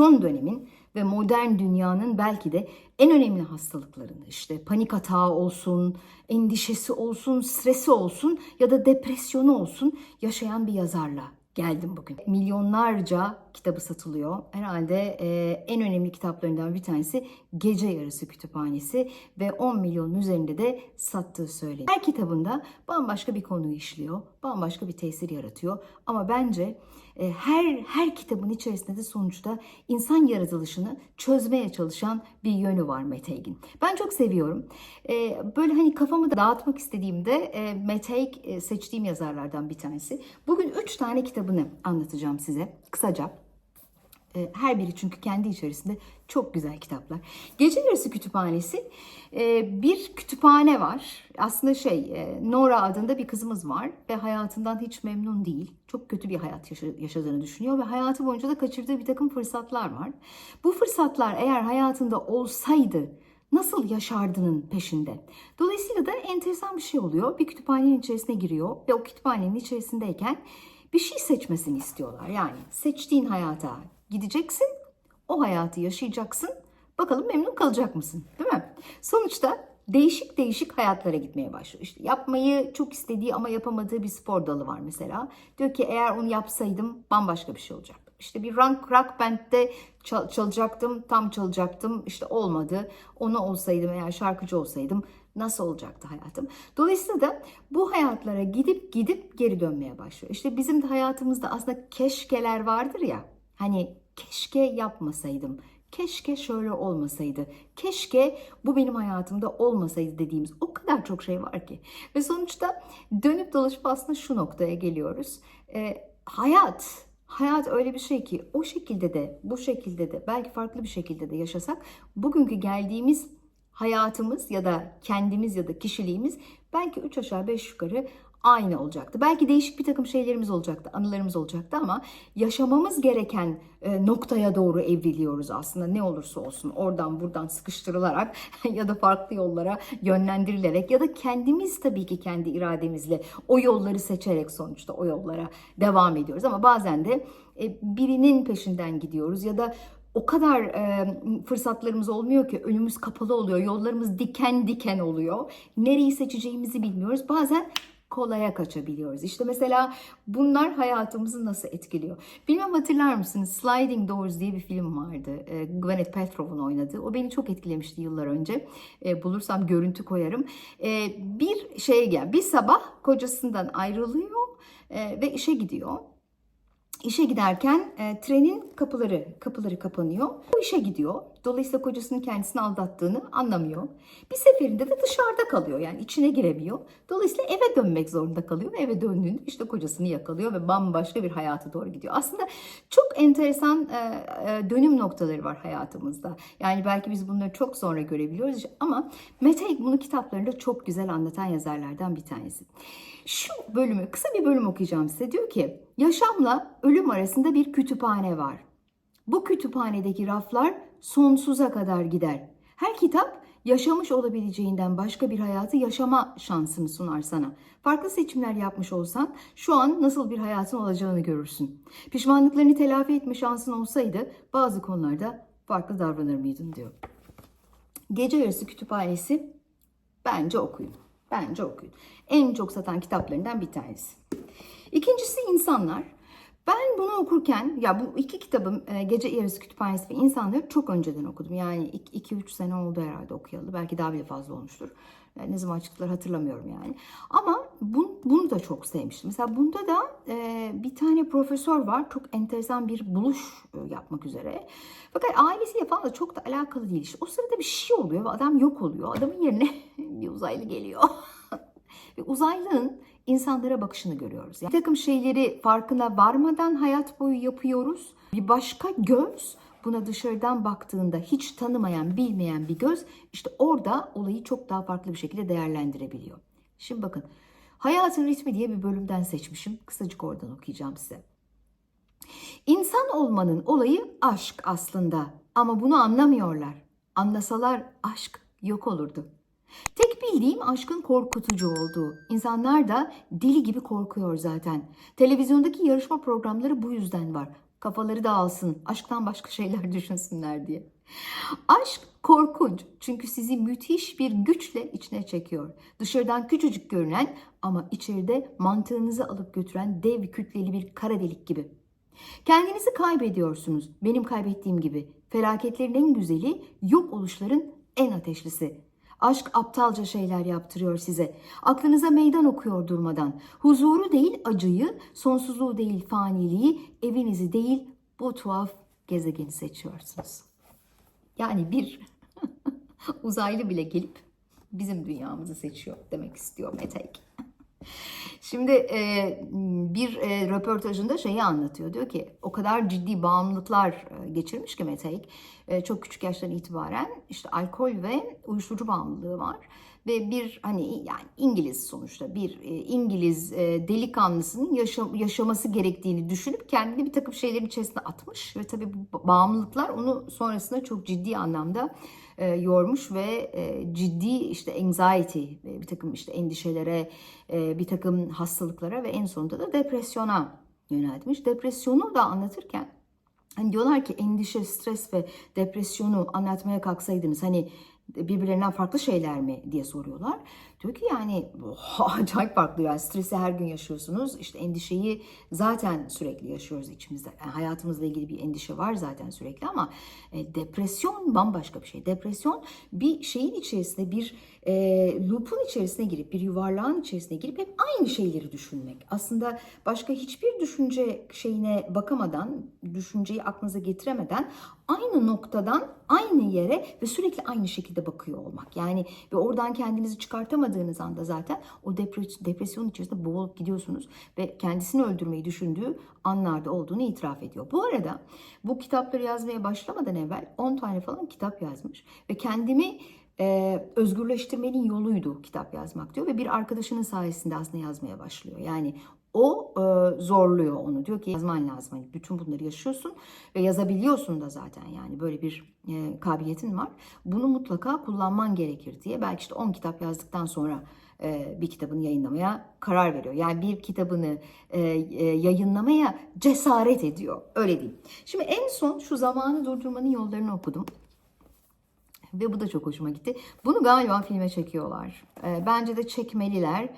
son dönemin ve modern dünyanın belki de en önemli hastalıklarını işte panik atağı olsun, endişesi olsun, stresi olsun ya da depresyonu olsun yaşayan bir yazarla geldim bugün. Milyonlarca kitabı satılıyor. Herhalde e, en önemli kitaplarından bir tanesi Gece Yarısı Kütüphanesi ve 10 milyonun üzerinde de sattığı söyleniyor. Her kitabında bambaşka bir konuyu işliyor, bambaşka bir tesir yaratıyor. Ama bence e, her her kitabın içerisinde de sonuçta insan yaratılışını çözmeye çalışan bir yönü var Mete Egin. Ben çok seviyorum. E, böyle hani kafamı da dağıtmak istediğimde e, Mete Eg e, seçtiğim yazarlardan bir tanesi. Bugün 3 tane kitabını anlatacağım size kısaca. E, Her biri çünkü kendi içerisinde çok güzel kitaplar. Gece Yarısı Kütüphanesi e, bir kütüphane var. Aslında şey e, Nora adında bir kızımız var ve hayatından hiç memnun değil. Çok kötü bir hayat yaşa- yaşadığını düşünüyor ve hayatı boyunca da kaçırdığı bir takım fırsatlar var. Bu fırsatlar eğer hayatında olsaydı nasıl yaşardının peşinde. Dolayısıyla da enteresan bir şey oluyor. Bir kütüphanenin içerisine giriyor ve o kütüphanenin içerisindeyken bir şey seçmesini istiyorlar. Yani seçtiğin hayata gideceksin, o hayatı yaşayacaksın. Bakalım memnun kalacak mısın? Değil mi? Sonuçta değişik değişik hayatlara gitmeye başlıyor. İşte yapmayı çok istediği ama yapamadığı bir spor dalı var mesela. Diyor ki eğer onu yapsaydım bambaşka bir şey olacak. İşte bir rock, rock band'de çal- çalacaktım, tam çalacaktım. İşte olmadı. Onu olsaydım eğer şarkıcı olsaydım nasıl olacaktı hayatım? Dolayısıyla da bu hayatlara gidip gidip geri dönmeye başlıyor. İşte bizim de hayatımızda aslında keşkeler vardır ya. Hani keşke yapmasaydım. Keşke şöyle olmasaydı. Keşke bu benim hayatımda olmasaydı dediğimiz o kadar çok şey var ki. Ve sonuçta dönüp dolaşıp aslında şu noktaya geliyoruz. Ee, hayat Hayat öyle bir şey ki o şekilde de bu şekilde de belki farklı bir şekilde de yaşasak bugünkü geldiğimiz hayatımız ya da kendimiz ya da kişiliğimiz belki üç aşağı beş yukarı aynı olacaktı. Belki değişik bir takım şeylerimiz olacaktı, anılarımız olacaktı ama yaşamamız gereken e, noktaya doğru evriliyoruz aslında ne olursa olsun. Oradan buradan sıkıştırılarak ya da farklı yollara yönlendirilerek ya da kendimiz tabii ki kendi irademizle o yolları seçerek sonuçta o yollara devam ediyoruz. Ama bazen de e, birinin peşinden gidiyoruz ya da o kadar e, fırsatlarımız olmuyor ki önümüz kapalı oluyor, yollarımız diken diken oluyor. Nereyi seçeceğimizi bilmiyoruz. Bazen kolaya kaçabiliyoruz. İşte mesela bunlar hayatımızı nasıl etkiliyor? Bilmem hatırlar mısınız? Sliding Doors diye bir film vardı. E, Gwyneth Paltrow'un oynadığı. O beni çok etkilemişti yıllar önce. E, bulursam görüntü koyarım. E, bir şey gel, bir sabah kocasından ayrılıyor e, ve işe gidiyor. İşe giderken e, trenin kapıları kapıları kapanıyor. O işe gidiyor. Dolayısıyla kocasının kendisini aldattığını anlamıyor. Bir seferinde de dışarıda kalıyor. Yani içine giremiyor. Dolayısıyla eve dönmek zorunda kalıyor. Ve eve döndüğünde işte kocasını yakalıyor ve bambaşka bir hayata doğru gidiyor. Aslında çok enteresan e, e, dönüm noktaları var hayatımızda. Yani belki biz bunları çok sonra görebiliyoruz ama Mete bunu kitaplarında çok güzel anlatan yazarlardan bir tanesi. Şu bölümü, kısa bir bölüm okuyacağım size. Diyor ki, yaşamla ölüm arasında bir kütüphane var. Bu kütüphanedeki raflar sonsuza kadar gider. Her kitap yaşamış olabileceğinden başka bir hayatı yaşama şansını sunar sana. Farklı seçimler yapmış olsan şu an nasıl bir hayatın olacağını görürsün. Pişmanlıklarını telafi etme şansın olsaydı bazı konularda farklı davranır mıydın diyor. Gece Yarısı Kütüphanesi bence okuyun. Bence okuyun. En çok satan kitaplarından bir tanesi. İkincisi insanlar. Ben bunu okurken ya bu iki kitabım e, Gece Yarısı Kütüphanesi ve İnsanları çok önceden okudum. Yani 2-3 sene oldu herhalde okuyalı. Belki daha bile fazla olmuştur. E, Ne zaman çıktılar hatırlamıyorum yani. Ama bu, bunu da çok sevmiştim. Mesela bunda da e, bir tane profesör var. Çok enteresan bir buluş e, yapmak üzere. Fakat ailesiyle falan da çok da alakalı değil. İşte o sırada bir şey oluyor ve adam yok oluyor. Adamın yerine bir uzaylı geliyor. Ve uzaylının insanlara bakışını görüyoruz. Yani bir takım şeyleri farkına varmadan hayat boyu yapıyoruz. Bir başka göz buna dışarıdan baktığında hiç tanımayan, bilmeyen bir göz işte orada olayı çok daha farklı bir şekilde değerlendirebiliyor. Şimdi bakın Hayatın Ritmi diye bir bölümden seçmişim. Kısacık oradan okuyacağım size. İnsan olmanın olayı aşk aslında ama bunu anlamıyorlar. Anlasalar aşk yok olurdu. Tek bildiğim aşkın korkutucu olduğu. İnsanlar da deli gibi korkuyor zaten. Televizyondaki yarışma programları bu yüzden var. Kafaları dağılsın, aşktan başka şeyler düşünsünler diye. Aşk korkunç çünkü sizi müthiş bir güçle içine çekiyor. Dışarıdan küçücük görünen ama içeride mantığınızı alıp götüren dev kütleli bir kara delik gibi. Kendinizi kaybediyorsunuz benim kaybettiğim gibi. Felaketlerin en güzeli yok oluşların en ateşlisi. Aşk aptalca şeyler yaptırıyor size. Aklınıza meydan okuyor durmadan. Huzuru değil acıyı, sonsuzluğu değil faniliği, evinizi değil bu tuhaf gezegeni seçiyorsunuz. Yani bir uzaylı bile gelip bizim dünyamızı seçiyor demek istiyor Metek. Şimdi e, bir e, röportajında şeyi anlatıyor. Diyor ki o kadar ciddi bağımlılıklar e, geçirmiş ki Meteik. E, çok küçük yaştan itibaren işte alkol ve uyuşturucu bağımlılığı var. Ve bir hani yani İngiliz sonuçta bir e, İngiliz e, delikanlısının yaşa, yaşaması gerektiğini düşünüp kendini bir takım şeylerin içerisine atmış. Ve tabii bu bağımlılıklar onu sonrasında çok ciddi anlamda e, yormuş ve e, ciddi işte anxiety, e, bir takım işte endişelere, e, bir takım hastalıklara ve en sonunda da depresyona yöneltmiş. Depresyonu da anlatırken hani diyorlar ki endişe, stres ve depresyonu anlatmaya kalksaydınız hani birbirlerinden farklı şeyler mi diye soruyorlar. Diyor ki yani acayip farklı yani stresi her gün yaşıyorsunuz. İşte endişeyi zaten sürekli yaşıyoruz içimizde. Yani hayatımızla ilgili bir endişe var zaten sürekli ama e, depresyon bambaşka bir şey. Depresyon bir şeyin içerisinde bir e, loop'un içerisine girip bir yuvarlağın içerisine girip hep aynı şeyleri düşünmek. Aslında başka hiçbir düşünce şeyine bakamadan, düşünceyi aklınıza getiremeden aynı noktadan aynı yere ve sürekli aynı şekilde bakıyor olmak. Yani ve oradan kendinizi çıkartamadığınız anda zaten o depres depresyon içerisinde boğulup gidiyorsunuz ve kendisini öldürmeyi düşündüğü anlarda olduğunu itiraf ediyor. Bu arada bu kitapları yazmaya başlamadan evvel 10 tane falan kitap yazmış ve kendimi e, özgürleştirmenin yoluydu kitap yazmak diyor ve bir arkadaşının sayesinde aslında yazmaya başlıyor. Yani o e, zorluyor onu. Diyor ki yazman lazım. Hani bütün bunları yaşıyorsun ve yazabiliyorsun da zaten yani böyle bir e, kabiliyetin var. Bunu mutlaka kullanman gerekir diye. Belki işte 10 kitap yazdıktan sonra e, bir kitabını yayınlamaya karar veriyor. Yani bir kitabını e, e, yayınlamaya cesaret ediyor. Öyle diyeyim. Şimdi en son şu zamanı durdurmanın yollarını okudum. Ve bu da çok hoşuma gitti. Bunu galiba filme çekiyorlar. E, bence de çekmeliler.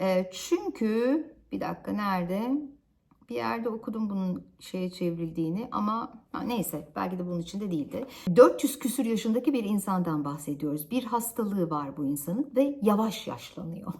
E, çünkü bir dakika nerede? Bir yerde okudum bunun şeye çevrildiğini ama neyse belki de bunun içinde değildi. 400 küsür yaşındaki bir insandan bahsediyoruz. Bir hastalığı var bu insanın ve yavaş yaşlanıyor.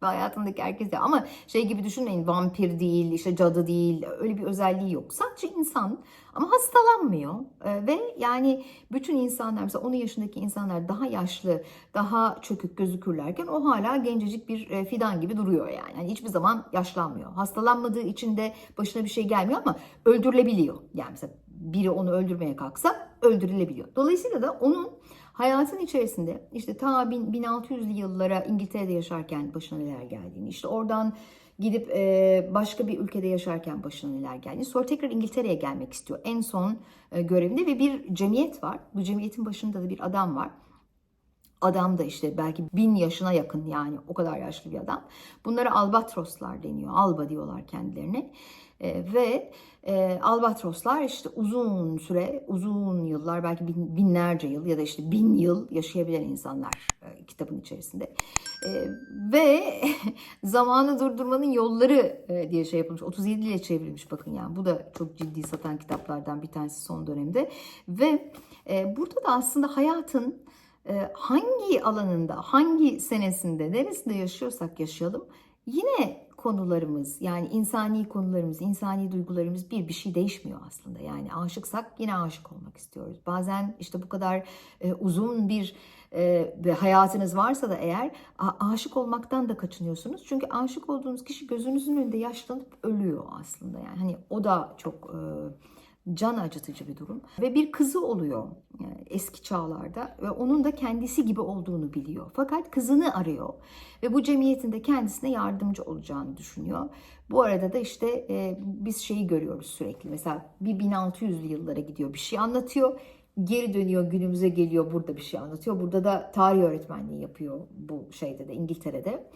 Hayatındaki herkes de ama şey gibi düşünmeyin vampir değil işte cadı değil öyle bir özelliği yok. Sadece insan ama hastalanmıyor Ee, ve yani bütün insanlar mesela onun yaşındaki insanlar daha yaşlı daha çökük gözükürlerken o hala gencecik bir e, fidan gibi duruyor yani. yani hiçbir zaman yaşlanmıyor. Hastalanmadığı için de başına bir şey gelmiyor ama öldürülebiliyor. Yani mesela biri onu öldürmeye kalksa öldürülebiliyor. Dolayısıyla da onun hayatın içerisinde işte ta 1600'lü yıllara İngiltere'de yaşarken başına neler geldiğini, işte oradan gidip e, başka bir ülkede yaşarken başına neler geldiğini, sonra tekrar İngiltere'ye gelmek istiyor en son e, görevinde ve bir cemiyet var. Bu cemiyetin başında da bir adam var. Adam da işte belki bin yaşına yakın yani o kadar yaşlı bir adam. Bunlara albatroslar deniyor. Alba diyorlar kendilerine. E, ve e, albatroslar işte uzun süre, uzun yıllar belki bin, binlerce yıl ya da işte bin yıl yaşayabilen insanlar e, kitabın içerisinde. E, ve zamanı durdurmanın yolları e, diye şey yapılmış. 37 ile çevrilmiş bakın yani. Bu da çok ciddi satan kitaplardan bir tanesi son dönemde. Ve e, burada da aslında hayatın e, hangi alanında, hangi senesinde, neresinde yaşıyorsak yaşayalım yine konularımız yani insani konularımız, insani duygularımız bir bir şey değişmiyor aslında. Yani aşıksak yine aşık olmak istiyoruz. Bazen işte bu kadar e, uzun bir ve hayatınız varsa da eğer aşık olmaktan da kaçınıyorsunuz. Çünkü aşık olduğunuz kişi gözünüzün önünde yaşlanıp ölüyor aslında. Yani hani o da çok e, can acıtıcı bir durum. Ve bir kızı oluyor yani eski çağlarda ve onun da kendisi gibi olduğunu biliyor. Fakat kızını arıyor ve bu cemiyetin de kendisine yardımcı olacağını düşünüyor. Bu arada da işte e, biz şeyi görüyoruz sürekli. Mesela bir 1600'lü yıllara gidiyor bir şey anlatıyor. Geri dönüyor günümüze geliyor burada bir şey anlatıyor. Burada da tarih öğretmenliği yapıyor bu şeyde de İngiltere'de.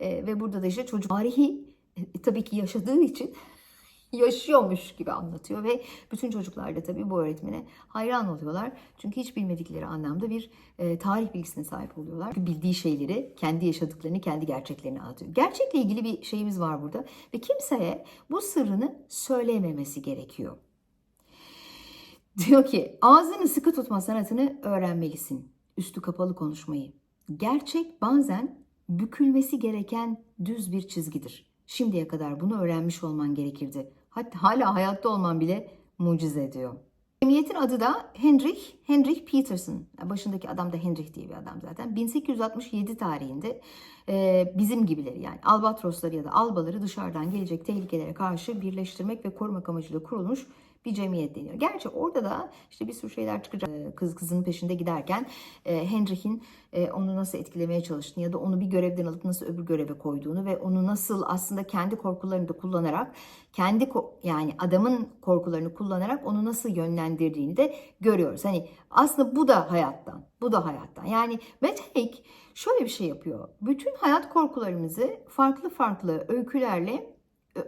E, ve burada da işte çocuk tarihi e, tabii ki yaşadığı için yaşıyormuş gibi anlatıyor ve bütün çocuklar da tabii bu öğretmene hayran oluyorlar. Çünkü hiç bilmedikleri anlamda bir e, tarih bilgisine sahip oluyorlar. Çünkü bildiği şeyleri, kendi yaşadıklarını, kendi gerçeklerini anlatıyor. Gerçekle ilgili bir şeyimiz var burada ve kimseye bu sırrını söylememesi gerekiyor. Diyor ki ağzını sıkı tutma sanatını öğrenmelisin. Üstü kapalı konuşmayı. Gerçek bazen bükülmesi gereken düz bir çizgidir. Şimdiye kadar bunu öğrenmiş olman gerekirdi. Hatta hala hayatta olman bile mucize diyor. Cemiyetin adı da Henrich, Henrich Peterson. Başındaki adam da Henrich diye bir adam zaten. 1867 tarihinde e, bizim gibileri yani albatrosları ya da albaları dışarıdan gelecek tehlikelere karşı birleştirmek ve korumak amacıyla kurulmuş bir cemiyet deniyor. Gerçi orada da işte bir sürü şeyler çıkacak. Ee, Kız kızının peşinde giderken e, Henrich'in e, onu nasıl etkilemeye çalıştığını ya da onu bir görevden alıp nasıl öbür göreve koyduğunu ve onu nasıl aslında kendi korkularını da kullanarak kendi yani adamın korkularını kullanarak onu nasıl yönlendirdiğini de görüyoruz. Hani aslında bu da hayattan. Bu da hayattan. Yani Haig şöyle bir şey yapıyor. Bütün hayat korkularımızı farklı farklı öykülerle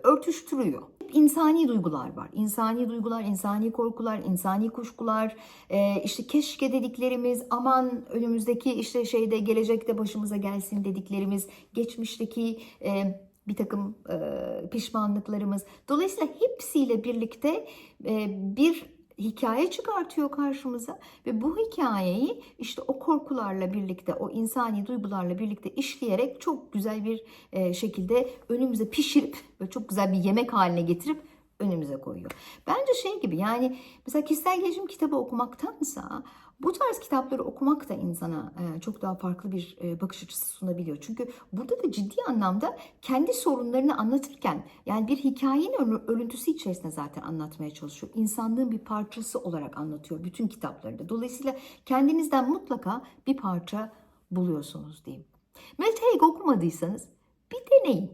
örtüştürüyor. İnsani duygular var. İnsani duygular, insani korkular, insani kuşkular, e, işte keşke dediklerimiz, aman önümüzdeki işte şeyde gelecekte başımıza gelsin dediklerimiz, geçmişteki e, bir takım e, pişmanlıklarımız. Dolayısıyla hepsiyle birlikte e, bir hikaye çıkartıyor karşımıza ve bu hikayeyi işte o korkularla birlikte, o insani duygularla birlikte işleyerek çok güzel bir e, şekilde önümüze pişirip ve çok güzel bir yemek haline getirip önümüze koyuyor. Bence şey gibi yani mesela kişisel gelişim kitabı okumaktansa bu tarz kitapları okumak da insana e, çok daha farklı bir e, bakış açısı sunabiliyor. Çünkü burada da ciddi anlamda kendi sorunlarını anlatırken yani bir hikayenin ör- örüntüsü içerisinde zaten anlatmaya çalışıyor. İnsanlığın bir parçası olarak anlatıyor bütün kitaplarında. Dolayısıyla kendinizden mutlaka bir parça buluyorsunuz diyeyim. Matt okumadıysanız bir deneyin.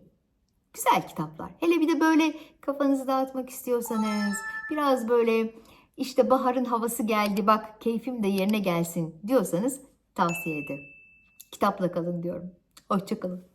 Güzel kitaplar. Hele bir de böyle kafanızı dağıtmak istiyorsanız, biraz böyle işte baharın havası geldi bak keyfim de yerine gelsin diyorsanız tavsiye ederim. Kitapla kalın diyorum. Hoşçakalın.